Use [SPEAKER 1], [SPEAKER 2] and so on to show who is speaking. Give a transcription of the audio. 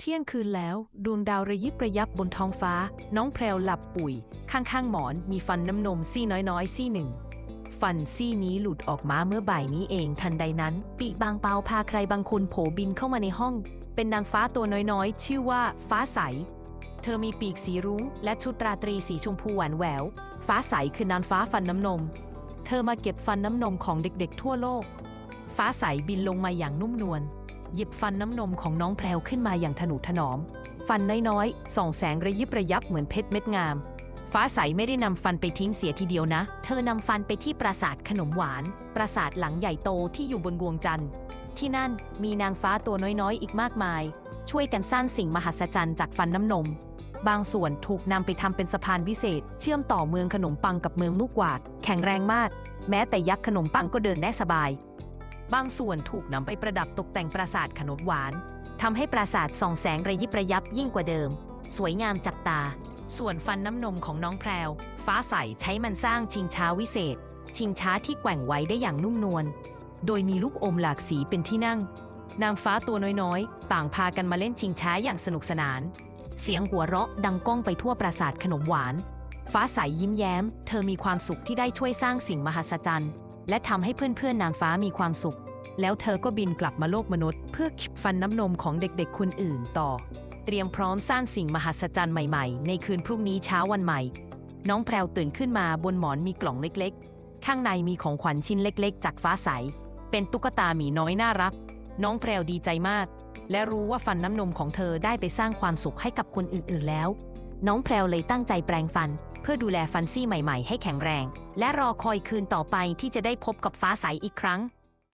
[SPEAKER 1] เที่ยงคืนแล้วดวงดาวระยิบระยับบนท้องฟ้า น้องแพรวหลับปุ๋ย ข้างๆหมอนมีฟันน้ำนมซี่น้อยๆ ซี่หนึ่ง ฟันซี่นี้หลุดออกมาเมื่อบ่ายนี้เองทันใดนั้น ปีบางเปาพาใครบางคนโผบินเข้ามาในห้อง เป็นนางฟ้าตัวน้อยๆ ชื่อว่าฟ้าใส เธอมีปีกสีรุ้ง และชุดราตรีสีชมพูหวานแหวว ฟ้าใสคือนางฟ้าฟันน้ำนม เธอมาเก็บฟันน้ำนมของเด็กๆ ทั่วโลก ฟ้าใสบินลงมาอย่างนุ่มนวล หยิบฟันน้ำนมของน้องแพรวขึ้นมาอย่างถนุถนอม ฟันน้อยๆส่องแสงระยิบระยับเหมือนเพชรเม็ดงาม ฟ้าใสไม่ได้นำฟันไปทิ้งเสียทีเดียวนะ เธอนำฟันไปที่ปราสาทขนมหวาน ปราสาทหลังใหญ่โตที่อยู่บนงวงจันทร์ ที่นั่นมีนางฟ้าตัวน้อยๆ อีกมากมาย ช่วยกันสร้างสิ่งมหัศจรรย์จากฟันน้ำนม บางส่วนถูกนำไปทำเป็นสะพานวิเศษ เชื่อมต่อเมืองขนมปังกับเมืองลูกวาด แข็งแรงมาก แม้แต่ยักษ์ขนมปังก็เดินได้สบาย บางส่วนถูกนำไปประดับตกแต่งปราสาทขนมหวานทำให้ปราสาทส่องแสงระยิบระยับยิ่งกว่าเดิม สวยงามจับตา ส่วนฟันน้ำนมของน้องแพรว ฟ้าใสใช้มันสร้างชิงช้าวิเศษ ชิงช้าที่แกว่งไหวได้อย่างนุ่มนวล โดยมีลูกอมหลากสีเป็นที่นั่ง นางฟ้าตัวน้อยๆ ต่างพากันมาเล่นชิงช้าอย่างสนุกสนาน เสียงหัวเราะดังก้องไปทั่วปราสาทขนมหวาน ฟ้าใสยิ้มแย้ม เธอมีความสุขที่ได้ช่วยสร้างสิ่งมหัศจรรย์ และทำให้เพื่อนๆนางฟ้ามีความสุข แล้วเธอก็บินกลับมาโลกมนุษย์ เพื่อคิดฟันน้ำนมของเด็กๆคนอื่นต่อ เตรียมพร้อมสร้างสิ่งมหัศจรรย์ใหม่ๆ ในคืนพรุ่งนี้เช้าวันใหม่ น้องแพรวตื่นขึ้นมาบนหมอนมีกล่องเล็กๆ ข้างในมีของขวัญชิ้นเล็กๆ จากฟ้าใส เป็นตุ๊กตาหมีน้อยน่ารัก น้องแพรวดีใจมาก และรู้ว่าฟันน้ำนมของเธอได้ไปสร้างความสุขให้กับคนอื่นๆแล้ว น้องแพรวเลยตั้งใจแปรงฟัน เพื่อดูแลฟันซี่ใหม่ ๆ ให้แข็งแรง และรอคอยคืนต่อไปที่จะได้พบกับฟ้าใสอีกครั้ง